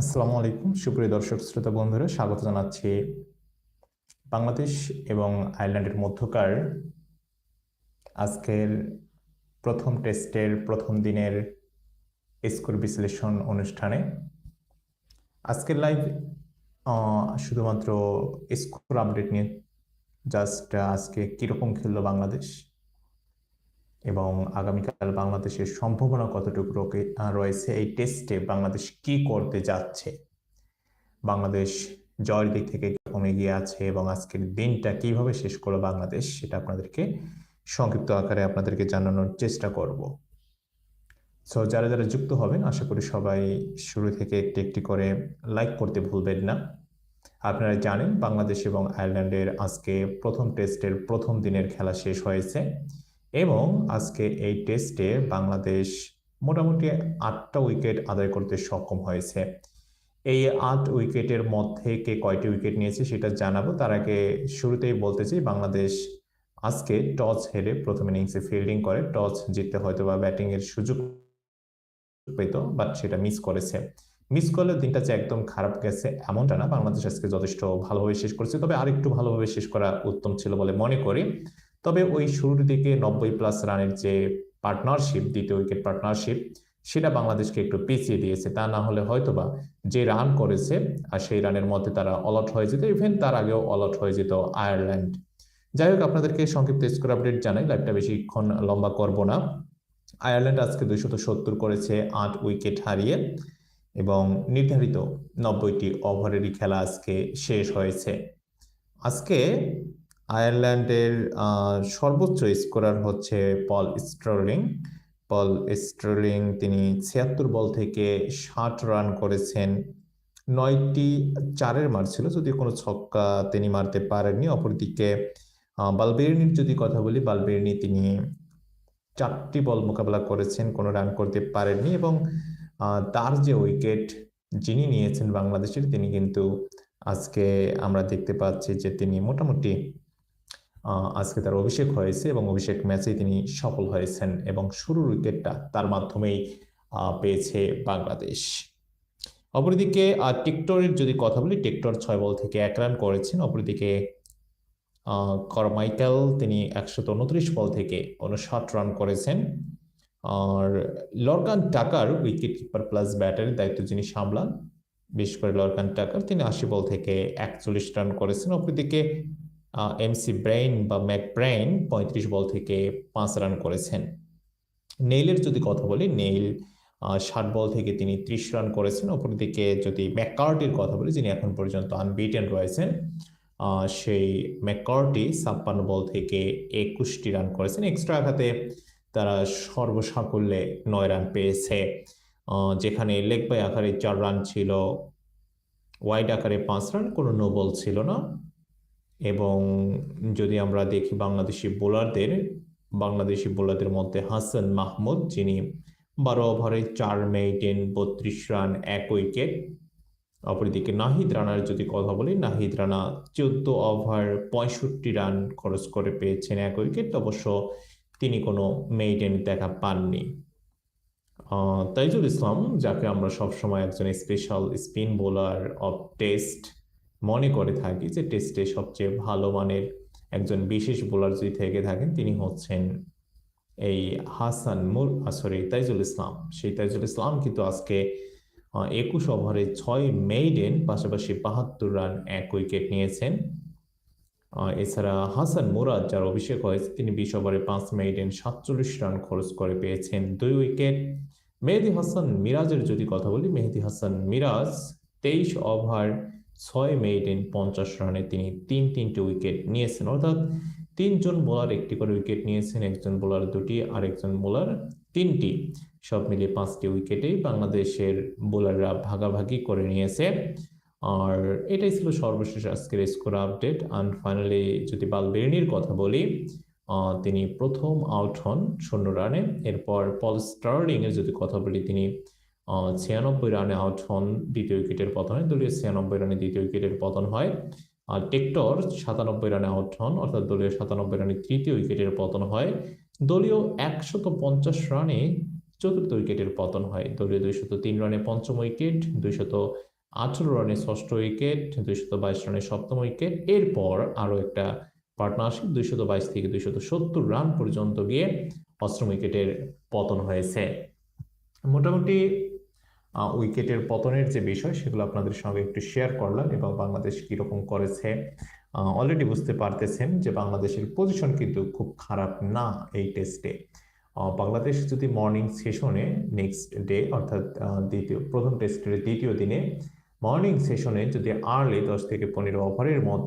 আসসালামু আলাইকুম। সুপ্রিয় দর্শক, শ্রোতা বন্ধুরা, স্বাগত জানাচ্ছি বাংলাদেশ এবং আয়ারল্যান্ডের মধ্যকার আজকের প্রথম টেস্টের প্রথম দিনের স্কোর বিশ্লেষণ অনুষ্ঠানে। আজকের লাইভ শুধুমাত্র স্কোর আপডেট নিয়ে জাস্ট আজকে কীরকম খেললো বাংলাদেশ? এবং আগামীকাল বাংলাদেশের সম্ভাবনা কতটুকু রয়েছে এই টেস্টে বাংলাদেশ কি করতে যাচ্ছে? বাংলাদেশ জয়ের দিক থেকে কমে গিয়ে আছে এবং আজকের দিনটা কীভাবে শেষ করল বাংলাদেশ, সেটা আপনাদেরকে সংক্ষিপ্ত আকারে আপনাদেরকে জানানোর চেষ্টা করব। সো যারা যারা যুক্ত হবেন, আশা করি সবাই শুরু থেকে একটি একটি করে লাইক করতে ভুলবেন না। আপনারা জানেন বাংলাদেশ এবং আয়ারল্যান্ডের আজকে প্রথম টেস্টের প্রথম দিনের খেলা শেষ হয়েছে। এবং আজকে এই টেস্টে বাংলাদেশ মোটামুটি আটটা উইকেট আদায় করতে সক্ষম হয়েছে। এই আট উইকেটের মধ্যে কে কয়টি উইকেট নিয়েছে সেটা জানাব। তার আগে শুরুতেই বলতে চাই, বাংলাদেশ আজকে টস হেরে প্রথম ইনিংসে ফিল্ডিং করে। টস জিততে হয়তো বা ব্যাটিং এর সুযোগ পেত বাট সেটা মিস করেছে। মিস করলে দিনটা যে একদম খারাপ গেছে এমনটা না। বাংলাদেশ আজকে যথেষ্ট ভালোভাবে শেষ করেছে। তবে আরেকটু ভালোভাবে শেষ করা উত্তম ছিল বলে মনে করি। তবে ওই শুরুর দিকে নব্বই প্লাস রানের যে পার্টনারশিপ দ্বিতীয় উইকেট পার্টনারশিপ সেটা বাংলাদেশকে একটু পিছিয়ে দিয়েছে। তা না হলে হয়তোবা যে রান করেছে আর সেই রানের মধ্যে তারা অলআউট হয়ে যেত ইভেন তার আগেও অলআউট হয়ে যেত আয়ারল্যান্ড যাই হোক, আপনাদেরকে সংক্ষিপ্ত স্কোর আপডেট জানাই। লাইভটা বেশিক্ষণ লম্বা করব না। আয়ারল্যান্ড আজকে দুইশত সত্তর করেছে, আট উইকেট হারিয়ে এবং নির্ধারিত নব্বইটি ওভারেরই খেলা আজকে শেষ হয়েছে। আজকে আয়ারল্যান্ডের সর্বোচ্চ স্কোরার হচ্ছে পল স্ট্রলিং। পল স্ট্রলিং তিনি ছিয়াত্তর বল থেকে ষাট রান করেছেন। নয়টি চারের মার ছিল যদি কোনো ছক্কা তিনি মারতে পারেননি। অপরদিকে বালবেরিনির যদি কথা বলি, বালবেরিনি তিনি চারটি বল মোকাবেলা করেছেন, কোনো রান করতে পারেননি এবং তার যে উইকেট যিনি নিয়েছেন বাংলাদেশের, তিনি কিন্তু আজকে আমরা দেখতে পাচ্ছি যে তিনি মোটামুটি আজকে তার অভিষেক হয়েছে এবং অভিষেক ম্যাচে তিনি সফল হয়েছেন এবং শুরুর উইকেটটা তার মাধ্যমেই পেয়েছে বাংলাদেশ। অপরদিকে টেক্টরের যদি কথা বলি, টেক্টর ছয় বল থেকে এক রান করেছেন। অপরদিকে করমাইকেল তিনি একশত উনত্রিশ বল থেকে উনষাট রান করেছেন। আর Lorcan Tucker wicket keeper plus ব্যাটারের দায়িত্ব যিনি সামলান, বিশেষ করে লরকান টাকার, তিনি আশি বল থেকে একচল্লিশ রান করেছেন। অপরদিকে এমসি ব্রেইন বা ম্যাক ব্রেইন পঁয়ত্রিশ বল থেকে পাঁচ রান করেছেন। নেইলের যদি কথা বলি নেইল ষাট বল থেকে তিনি ত্রিশ রান করেছেন। অপরদিকে যদি ম্যাককার্টির কথা বলি, যিনি এখন পর্যন্ত আনবিটেন রয়েছেন সেই ম্যাককার্টি ছাপ্পান্ন বল থেকে একুশটি রান করেছেন। এক্সট্রা আঘাতে তারা সর্বসাকুল্যে নয় রান পেয়েছে। যেখানে লেগ বাই আকারে চার রান ছিল ওয়াইড আকারে পাঁচ রান, কোনো নো বল ছিল না। এবং যদি আমরা দেখি বাংলাদেশি বোলারদের বাংলাদেশি বোলারদের মধ্যে হাসান মাহমুদ, যিনি বারো ওভারে চার মেইটেন বত্রিশ রান, এক উইকেট। অপরদিকে নাহিদ রানার যদি কথা বলি, নাহিদ রানা চোদ্দ ওভার পঁয়ষট্টি রান খরচ করে পেয়েছেন, এক উইকেট। অবশ্য তিনি কোনো মেইডেন দেখা পাননি। তাইজুল ইসলাম, যাকে আমরা সবসময় একজন special spin bowler of test মনে করে থাকি যে টেস্টে সবচেয়ে ভালো মানের একজন বিশেষ বোলার যদি থেকে থাকেন, তিনি হচ্ছেন এই হাসান মুর সরি তাইজুল ইসলাম। সেই তাইজুল ইসলাম কিন্তু আজকে একুশ ওভারে ছয় মেইডেন পাশাপাশি বাহাত্তর রান এক উইকেট নিয়েছেন। এছাড়া হাসান মুরাদ, যার অভিষেক হয়েছে, তিনি বিশ ওভারে পাঁচ মেইডেন সাতচল্লিশ রান খরচ করে পেয়েছেন, দুই উইকেট মেহেদি হাসান মিরাজের যদি কথা বলি, মেহেদি হাসান মিরাজ তেইশ ওভার ছয় মেইডেন পঞ্চাশ রানে তিনি তিন তিনটি উইকেট নিয়েছেন। অর্থাৎ তিনজন বোলার একটি করে উইকেট নিয়েছেন, একজন বোলার দুটি আর একজন বোলার তিনটি। সব মিলিয়ে পাঁচটি উইকেটেই বাংলাদেশের বোলাররা ভাগাভাগি করে নিয়েছে। আর এটাই ছিল সর্বশেষ আজকের স্কোর আপডেট। অ্যান্ড ফাইনালি যদি বালবেরিনির কথা বলি তিনি প্রথম আউট হন শূন্য রানে। এরপর পল স্টার্লিং এর যদি কথা বলি, তিনি ছিয়ানব্বই রানে আউট হন দ্বিতীয় উইকেটের পতন। হয় দলীয় ছিয়ানব্বই রানে দ্বিতীয় উইকেটের পতন হয়। আর টেক্টর সাতানব্বই রানে আউট হন, অর্থাৎ দলীয় সাতানব্বই রানে তৃতীয় উইকেটের পতন হয়। দলীয় একশত পঞ্চাশ রানে চতুর্থ উইকেটের পতন হয়। দলীয় দুইশত তিন রানে পঞ্চম উইকেট, দুইশত আঠারো রানে ষষ্ঠ উইকেট, দুইশত বাইশ রানে সপ্তম উইকেট। এরপর আরও একটা পার্টনারশিপ, দুইশত বাইশ থেকে দুইশত সত্তর রান পর্যন্ত গিয়ে অষ্টম উইকেটের পতন হয়েছে। মোটামুটি উইকেটের পতনের যে বিষয়, সেগুলো আপনাদের সঙ্গে একটু শেয়ার করলাম এবং বাংলাদেশ কীরকম করেছে অলরেডি বুঝতে পারতেছেন যে বাংলাদেশের পজিশন কিন্তু খুব খারাপ না এই টেস্টে বাংলাদেশ যদি মর্নিং সেশনে নেক্সট ডে অর্থাৎ দ্বিতীয়, প্রথম টেস্টের দ্বিতীয় দিনে মর্নিং সেশনে যদি আর্লি দশ থেকে পনেরো ওভারের মধ্যে